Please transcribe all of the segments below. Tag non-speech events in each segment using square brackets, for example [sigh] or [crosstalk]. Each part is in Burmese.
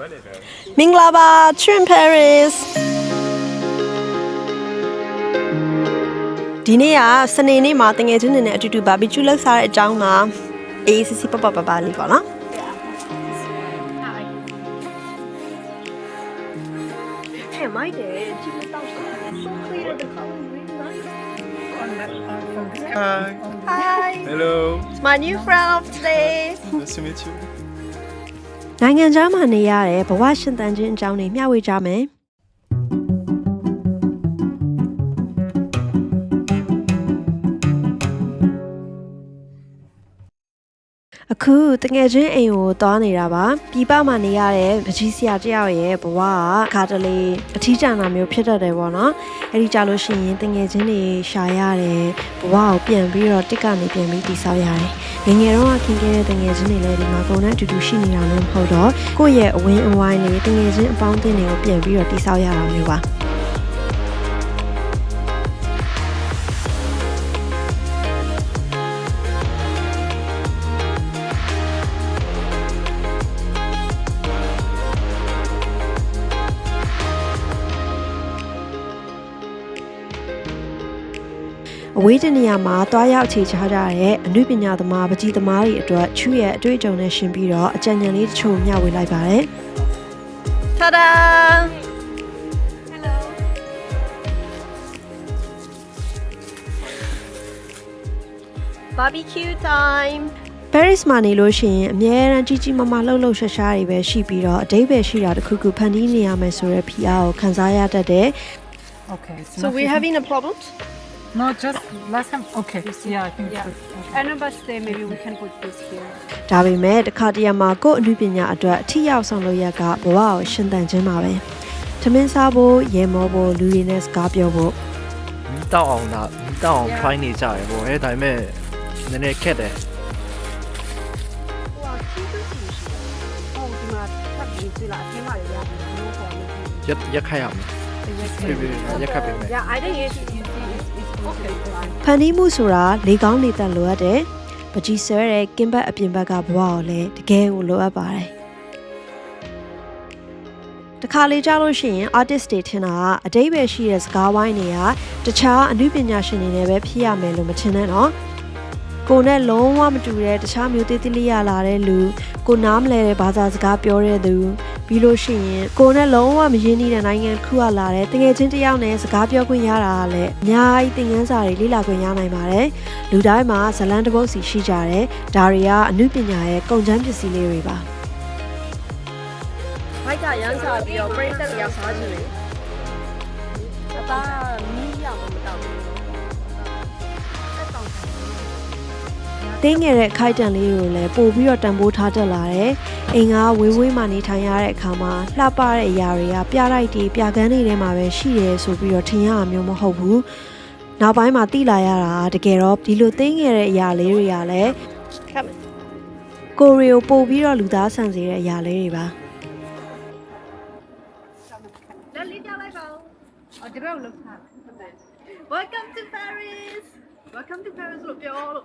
မင်္ဂလာပါ Trim Paris ဒီနေ့ကစနေနေ့မှာတငယ်ချင်းတွေနဲ့အတူတူဘာဘီကျူလောက်စားတဲ့အကြောင်းမှာအေးစစ်စစ်ပပပပလေးပေါ့နော်ဟဲ့မိုက်တယ်ကြည့်လို့တောက်စားတယ် so clear the color is really nice Hi. hi Hello. it's my new friend of today Nice to meet you. နိုင်ငံခြားမှာနေရတဲ့ဘဝရှင်သန်ခြင်းအကြောင်းတွေမျှဝေကြမယ် အခုတငယ်ချင်းအိမ်ကိုသွားနေတာပါပြည်ပမှာနေရတဲ့ပကြီးဆရာတယောက်ရဲ့ဘဝကခါတလေအထီးကျန်တာမျိုးဖြစ်တတ်တယ်ပေါ့နော်အဲ့ဒီကြလို့ရှိရင်တငယ်ချင်းတွေရှာရတယ်ဘဝကိုပြန်ပြီးတော့တစ်ကနေပြန်ပြီးတည်ဆောက်ရတယ်ငယ်ငယ်တော့ခင်ခဲ့တဲ့တငယ်ချင်းတွေလည်းဒီမှာကုန်နဲ့အတူတူရှိနေတာမျိုးမဟုတ်တော့ကိုယ့်ရဲ့အဝင်းအဝိုင်းလေးတငယ်ချင်းအပေါင်းအသင်းတွေကိုပြန်ပြီးတော့တည်ဆောက်ရတာမျိုးပါ အဝေးတနေရာမှာတွားရောက်အခြေချကြတဲ့အမှုပညာသမားပကြီးသမားတွေအတွက်ချူရဲ့အတွေ့အကြုံနဲ့ရှင်ပြီးတော့အကြံဉာဏ်လေးတချို့မျှဝေလိုက်ပါတယ်။ Ta-da! Hello. Barbecue time. Paris မှာနေလို့ရှိရင်အများအားကြီးကြီးမားမားလှုပ်လှုပ်ရှားရှားတွေပဲရှိပြီးတော့အတိတ်ပဲရှိတာတစ်ခုခုဖန်တီးနေရမယ်ဆိုတဲ့ဖိအားကိုခံစားရတတ်တယ် Okay. It's So not we're easy. having a problem? No, just last time. Okay. Yeah, I think yeah. Good. Another day maybe we can put this here. ဒါပေမဲ့တစ်ခါတရံမှာကို့အမှုပညာအတွက်အထီးရောက်ဆောင်လို့ရကဘဝကိုရှင်သန်ခြင်းပါပဲ။ထမင်းစားဖို့ရေမောဖို့လူရင်းနဲ့စကားပြောဖို့မီးတောက်အောင်လားမီးတောက်အောင် try နေကြရပေါ့။အဲဒါပေမဲ့နည်းနည်းခက်တယ်။ Yak yak hayam. Yak hayam. Yak hayam. Yeah, I didn't use ဖန်တီးမှုဆိုတာလေကောင်းလေသက်လိုအပ်တယ်။ပကြီးဆွဲတဲ့ကင်းဘတ်အပြင်ဘက်ကဘဝကိုလည်းတကယ်ကိုလိုအပ်ပါတယ်။တခါလေကြားလို့ရှိရင် artist တွေထင်တာကအတိတ်ပဲရှိတဲ့စကားဝိုင်းတွေကတခြားအမှုပညာရှင်တွေနဲ့ပဲဖြစ်ရမယ်လို့မထင်နဲ့နော်။ ကိုယ်နဲ့လုံးဝမတူတဲ့တခြားမျိုးသေးသေးလေးရလာတဲ့လူကိုနားမလဲတဲ့ဘာသာစကားပြောတဲ့သူပြီးလို့ရှိရင်ကိုယ်နဲ့လုံးဝမရင်းနှီးတဲ့နိုင်ငံတစ်ခုကလာတဲ့တကယ်ချင်းတစ်ယောက်နဲ့စကားပြောခွင့်ရတာကလည်းအများကြီးသင်ခန်းစာတွေလေ့လာခွင့်ရနိုင်ပါတယ်လူတိုင်းမှာဇလန်းတစ်ပုတ်စီရှိကြတယ်ဒါတွေကအမှုပညာရဲ့ကုန်ကျန်းပစ္စည်းလေးတွေပါဘိုက်ကရမ်းစားပြီးတော့ပရိသတ်တွေကစားကြည့်တယ်အသား တင်းငယ်တဲ့အခိုက်တန်လေးတွေကိုလည်းပို့ပြီးတော့တံပိုးထားတတ်လာတယ်။အိမ်ကဝေးဝေးမှနေထိုင်ရတဲ့အခါမှာလှပတဲ့အရာတွေကပြလိုက်တီးပြကန်းတွေထဲမှာပဲရှိတယ်ဆိုပြီးတော့ထင်ရတာမျိုးမဟုတ်ဘူး။နောက်ပိုင်းမှာသိလာရတာတကယ်တော့ဒီလိုတင်းငယ်တဲ့အရာလေးတွေကလည်းကိုရီကိုပို့ပြီးတော့လူသားဆန်စေတဲ့အရာလေးတွေပါ။အော်ဒီဘက်ကိုလောက်ထား Welcome to Paris Welcome to Paris လို့ပြောလို့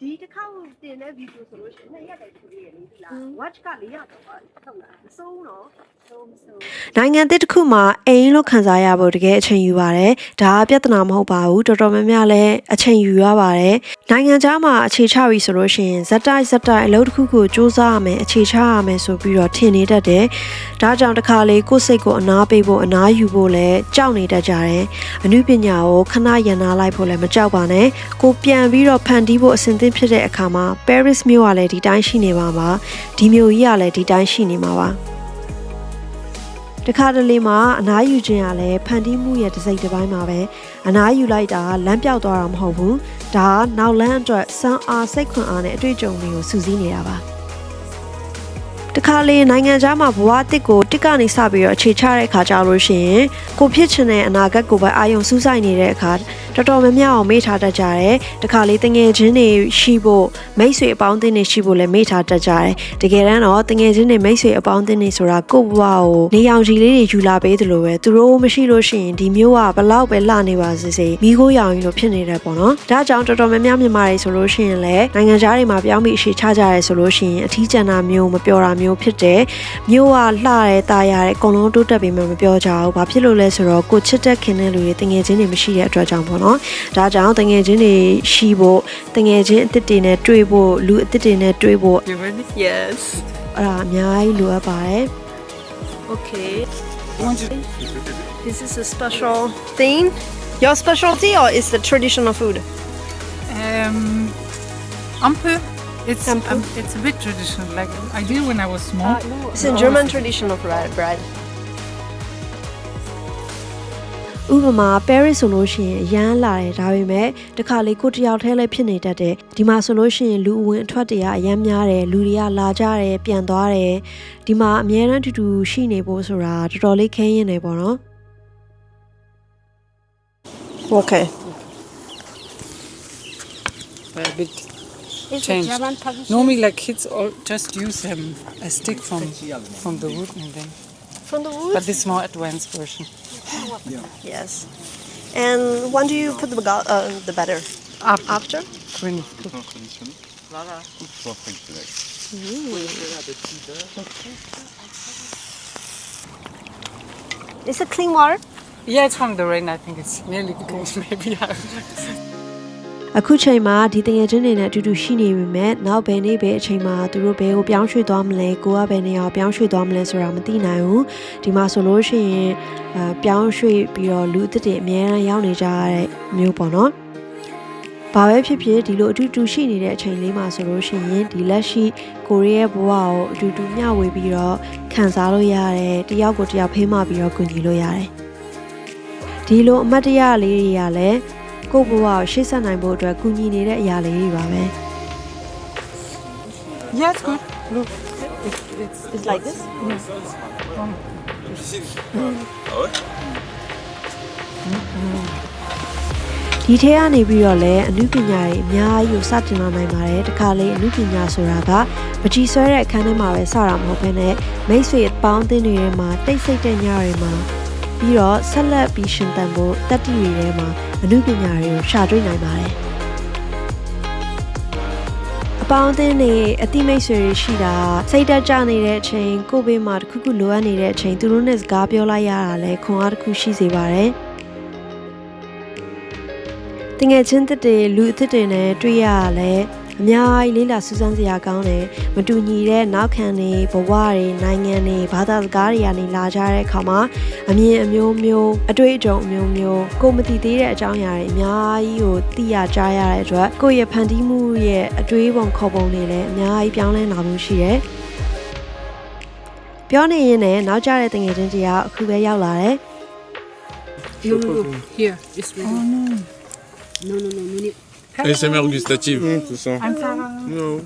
ဒီတစ်ခါကိုတင်တဲ့ဗီဒီယိုဆိုလို့ရှိရင်နှစ်ရက်တည်းဖြစ်နေလေဒီလား watch က400တော့ပါဟုတ်လားမစိုးတော့စိုးမစိုးနိုင်ငံတစ်တစ်ခုမှာအိမ်လို့ခံစားရဖို့တကယ်အချိန်ယူပါတယ်ဒါကပြဿနာမဟုတ်ပါဘူးတော်တော်များများလည်းအချိန်ယူရပါတယ်နိုင်ငံခြားမှာအခြေချပြီဆိုလို့ရှိရင်ဇက်တိုက်ဇက်တိုက်အလုပ်တစ်ခုကိုစူးစမ်းရမယ်အခြေချရမယ်ဆိုပြီးတော့ထင်နေတတ်တယ်ဒါကြောင့်တစ်ခါလေကိုယ့်စိတ်ကိုအနာပေးဖို့အနာယူဖို့လည်းကြောက်နေတတ်ကြတယ်အနုပညာကိုခဏရန်နာလိုက်ဖို့လည်းမကြောက်ပါနဲ့ကိုပြန်ပြီးတော့ဖန်တီးဖို့အဆင်သင့်ဖြစ်တဲ့အခါမှာ Paris မြို့ကလည်းဒီတိုင်းရှိနေပါပါဒီမြို့ကြီးကလည်းဒီတိုင်းရှိနေမှာပါတခါတလေမှာအနားယူခြင်းကလည်းဖန်တီးမှုရဲ့တစ်စိတ်တစ်ပိုင်းမှာပဲအနားယူလိုက်တာလမ်းပြောက်သွားတာမဟုတ်ဘူးဒါကနောက်လမ်းအတွက်စမ်းအားစိတ်ခွန်အားနဲ့အတွေ့အကြုံတွေကိုစူးစီးနေတာပါ တခါလေနိုင်ငံခြားမှာဘဝအစ်ကိုတစ်ကနေစပြီးတော့အခြေချတဲ့အခါကြလို့ရှိရင်ကိုဖြစ်ချင်တဲ့အနာဂတ်ကိုပဲအာရုံစူးစိုက်နေတဲ့အခါတော်တော်များများအောင်မေ့ထားတတ်ကြတယ်တခါလေတငယ်ချင်းတွေရှိဖို့မိတ်ဆွေအပေါင်းအသင်းတွေရှိဖို့လည်းမေ့ထားတတ်ကြတယ်တကယ်တမ်းတော့တငယ်ချင်းတွေမိတ်ဆွေအပေါင်းအသင်းတွေဆိုတာကိုယ့်ဘဝကိုနေအောင်ကြီးလေးတွေယူလာပေးသလိုပဲသူတို့မရှိလို့ရှိရင်ဒီမျိုးကဘလောက်ပဲလှနေပါစေစေမိခိုးရောင်ကြီးလိုဖြစ်နေတယ်ပေါ့နော်ဒါကြောင့်တော်တော်များများမြန်မာတွေဆိုလို့ရှိရင်လည်းနိုင်ငံခြားတွေမှာပြောင်းပြီးအရှိချကြရဲဆိုလို့ရှိရင်အထီးကျန်တာမျိုးမပြောတာမျိုးမျိုးဖြစ်တယ်မြို့ကလှရဲတာရဲအကုန်လုံးတိုးတက်ပြီးမှမပြောကြဘူးဘာဖြစ်လို့လဲဆိုတော့ကိုချစ်တက်ခင်တဲ့လူတွေတငယ်ချင်းတွေမရှိတဲ့အတွက်ကြောင့်ပေါ့နော်ဒါကြောင့်တငယ်ချင်းတွေရှိဖို့တငယ်ချင်းအစ်စ်တွေနဲ့တွေ့ဖို့လူအစ်စ်တွေနဲ့တွေ့ဖို့ yes အဲ့ဒါအများကြီးလိုအပ်ပါတယ် okay this is a special thing your specialty or is the traditional food um ampu It's Ampel. um, it's a bit traditional. Like I did when I was small. It's a German traditional bread. bread. ဥပမာ Paris ဆိုလို့ရှိရင်အရမ်းလာတယ်ဒါပေမဲ့တခါလေကိုတစ်ယောက်တည်းလည်းဖြစ်နေတတ်တယ်ဒီမှာဆိုလို့ရှိရင်လူအဝင်အထွက်တွေကအရမ်းများတယ်လူတွေကလာကြတယ်ပြန်သွားတယ်ဒီမှာအများအားတူတူရှိနေဖို့ဆိုတာတော်တော်လေးခဲရင်နေပေါ့နော် Okay But a bit It's a changed. Normally, like kids all just use um, a stick from from the wood and then. from the wood But this is more advanced version. Yeah. yes and when do you put the uh, the batter After, after when is it clean water Yeah, it's from the rain. I think it's nearly cold. [laughs] Maybe. I don't know. အခုချိန်မှာဒီတငယ်ချင်းတွေနဲ့အတူတူရှိနေပြီမဲ့နောက်ဘယ်နေ့ပဲအချိန်မှာသူတို့ဘယ်ကိုပြောင်းရွှေ့သွားမလဲကိုကဘယ်နေရာကိုပြောင်းရွှေ့သွားမလဲဆိုတာမသိနိုင်ဘူးဒီမှာဆိုလို့ရှိရင်အဲပြောင်းရွှေ့ပြီးတော့လူအသစ်တွေအများအားရောက်နေကြရတဲ့မျိုးပေါ့နော်ဘာပဲဖြစ်ဖြစ်ဒီလိုအတူတူရှိနေတဲ့အချိန်လေးမှာဆိုလို့ရှိရင်ဒီလက်ရှိကိုရီးယားဘဝကိုအတူတူမျှဝေပြီးတော့ခံစားလို့ရတယ်တယောက်ကိုတယောက်ဖေးမပြီးတော့ကူညီလို့ရတယ်ဒီလိုအမတ်တရလေးတွေကလည်း ကိုယ့်ဘဝကိုရှေ့ဆက်နိုင်ဖို့အတွက်ကူညီနေတဲ့အရာလေးတွေပါပဲ Yeah, it's good. Look, it's, it's It's like this ဒီထဲကနေပြီးတော့လည်းအမှုပညာတွေအများကြီးကိုစတင်လာနိုင်ပါတယ်တခါလေအမှုပညာဆိုတာကပကြီးဆွဲတဲ့အခန်းထဲမှာပဲစတာမဟုတ်ဘဲနဲ့မိတ်ဆွေအပေါင်းအသင်းတွေထဲမှာတိတ်ဆိတ်တဲ့ညတွေမှာပြီးတော့ဆက်လက်ပြီးရှင်သန်ဖို့တတိတွေထဲမှာ အမှုပညာတွေကိုရှာတွေ့နိုင်ပါတယ်အပေါင်းအသင်းတွေအတိမိတ်ဆွေတွေရှိတာစိတ်တက်ကြနေတဲ့အချိန်ကိုယ့်ဘေးမှာတစ်ခုခုလိုအပ်နေတဲ့အချိန်သူတို့နဲ့စကားပြောလိုက်ရတာလဲခွန်အားတစ်ခုရှိစေပါတယ်တငယ်ချင်းတစ်တွေလူအစ်စ်တွေနဲ့တွေ့ရရလဲ အများကြီးလေးလာစူးစမ်းစရာကောင်းတယ်မတူညီတဲ့နောက်ခံတွေဘဝတွေနိုင်ငံတွေဘာသာစကားတွေကနေလာကြတဲ့အခါမှာအမြင်အမျိုးမျိုးအတွေ့အကြုံအမျိုးမျိုးကိုယ်မသိသေးတဲ့အကြောင်းအရာတွေအများကြီးကိုသိရကြားရတဲ့အတွက်ကိုယ့်ရဲ့ဖန်တီးမှုရဲ့အတွေးပုံခေါ်ပုံတွေလည်းအများကြီးပြောင်းလဲလာမှုရှိတယ်ပြောနေရင်လည်းနောက်ကျတဲ့တငယ်ချင်းတရားအခုပဲရောက်လာတယ် No, no, no. Here, it's ready. Oh no. No, no, no, no. no. ASMR gustative. Mm, tout ça. No.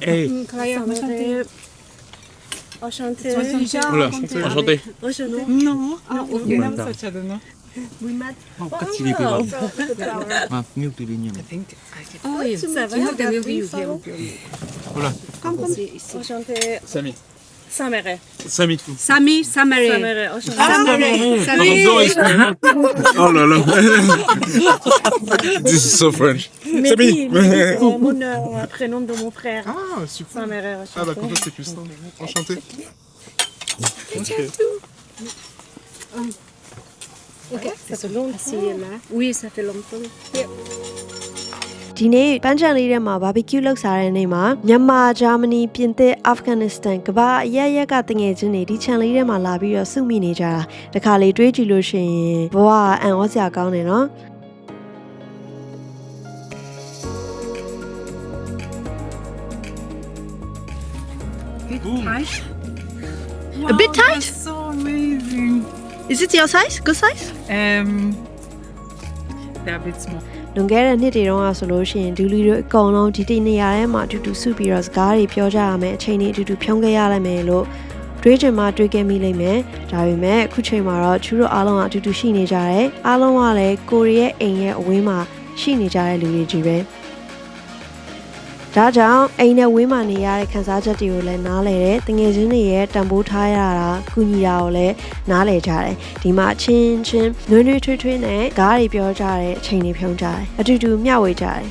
Non. Oh, 같이 비벼. 아, va. Samere. Samy. Samy, Samare. Samere, enchanté. Samare. Pardon, excuse-moi. Oh là là. [laughs] This is so French. Samy. C'est mon euh, prénom de mon frère. Ah, super. Samere, Ah bah content c'est Custin. Enchanté. Ça fait longtemps. là. Oui, ça fait longtemps. ဒီနေ့ပန်းချန်လေးထဲမှာဘာဘီကျူလောက်စားတဲ့နေ့မှာမြန်မာဂျာမနီပြင်သစ်အာဖဂန်နစ္စတန်ကမ္ဘာအရရက်ကတငယ်ချင်းတွေဒီချန်လေးထဲမှာလာပြီးတော့စုမိနေကြတာတခါလေတွေးကြည့်လို့ရှိရင်ဘဝအံ့ဩစရာကောင်းတယ်နော် A bit tight? That's so amazing. Is it your size? Good size? Um, they're a bit small. လွန်ခဲ့တဲ့နှစ်တွေတုန်းကဆိုလို့ရှိရင်ဒူလီတို့အကုန်လုံးဒီတိနေရာထဲမှာအတူတူစုပြီးတော့စကားတွေပြောကြရမယ်အချိန်တွေအတူတူဖြုံးခဲ့ရလိုက်မယ်လို့တွေးချင်မှတွေးခဲ့မိလိမ့်မယ်ဒါပေမဲ့အခုချိန်မှာတော့ချူတို့အားလုံးကအတူတူရှိနေကြတယ်အားလုံးကလည်းကိုရီးရဲ့အိမ်ရဲ့အဝင်းမှာရှိနေကြတဲ့လူတွေကြီးပဲ ဒါကြောင့်အိမ်နဲ့ဝင်းမှနေရတဲ့ခံစားချက်တွေကိုလည်းနားလည်တယ်တငယ်ချင်းတွေရဲ့တန်ဖိုးထားရတာကုညီတာကိုလည်းနားလည်ကြတယ်ဒီမှာချင်းချင်းနွေးနွေးထွေးထွေးနဲ့ကားတွေပြောကြတဲ့အချိန်တွေဖြုံးကြတယ်အတူတူမျှဝေကြတယ်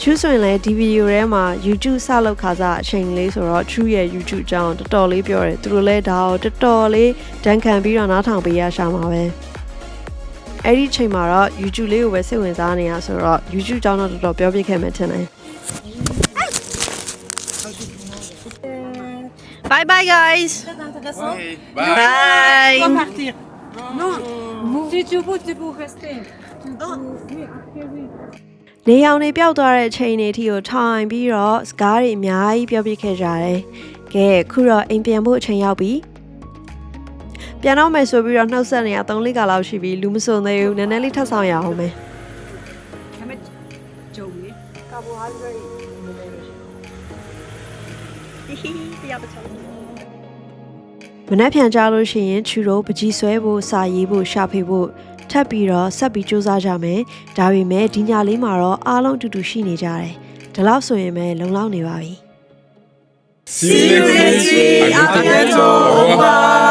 ချူးဆိုရင်လည်းဒီဗီဒီယိုထဲမှာ YouTube စလောက်ခါစားအချိန်လေးဆိုတော့ချူးရဲ့ YouTube အကြောင်းတော်တော်လေးပြောတယ်သူတို့လည်းဒါကိုတော်တော်လေးတန်ခံပြီးတော့နားထောင်ပေးရရှာမှာပဲ အဲ့ဒီအချိန်မှာတော့ YouTube လေးကိုပဲစိတ်ဝင်စားနေရဆိုတော့ YouTube အကြောင်းတော့တော်တော်ပြောပြခဲ့မယ်ထင်တယ် Bye bye guys Bye On va partir. Si tu veux, tu peux rester. နေရောင်တွေပျောက်သွားတဲ့အချိန်တွေအထိကိုထိုင်ပြီးတော့စကားတွေအများကြီးပြောပြခဲ့ကြတယ်။ကဲခုတော့အိမ်ပြန်ဖို့အချိန်ရောက်ပြီ။ ပြန်တော့မယ်ဆိုပြီးတော့နှုတ်ဆက်နေရ3လကလောက်ရှိပြီလူမစုံသေးဘူးနည်းနည်းလေးထပ်ဆောင်ရအောင်မယ်ကြုံလေ။မနှက်ပြန်ကြလို့ရှိရင်ချူတို့ပကြီးဆွဲဖို့စာရေးဖို့ရှာဖေဖို့ထပ်ပြီးတော့ဆက်ပြီးစူးစမ်းကြမယ်။ဒါပေမဲ့ဒီညလေးမှာတော့အားလုံးအတူတူရှိနေကြတယ်။ဒီလောက်ဆိုရင်ပဲလုံလောက်နေပါပြီ။ See you next week. À bientôt. Au revoir.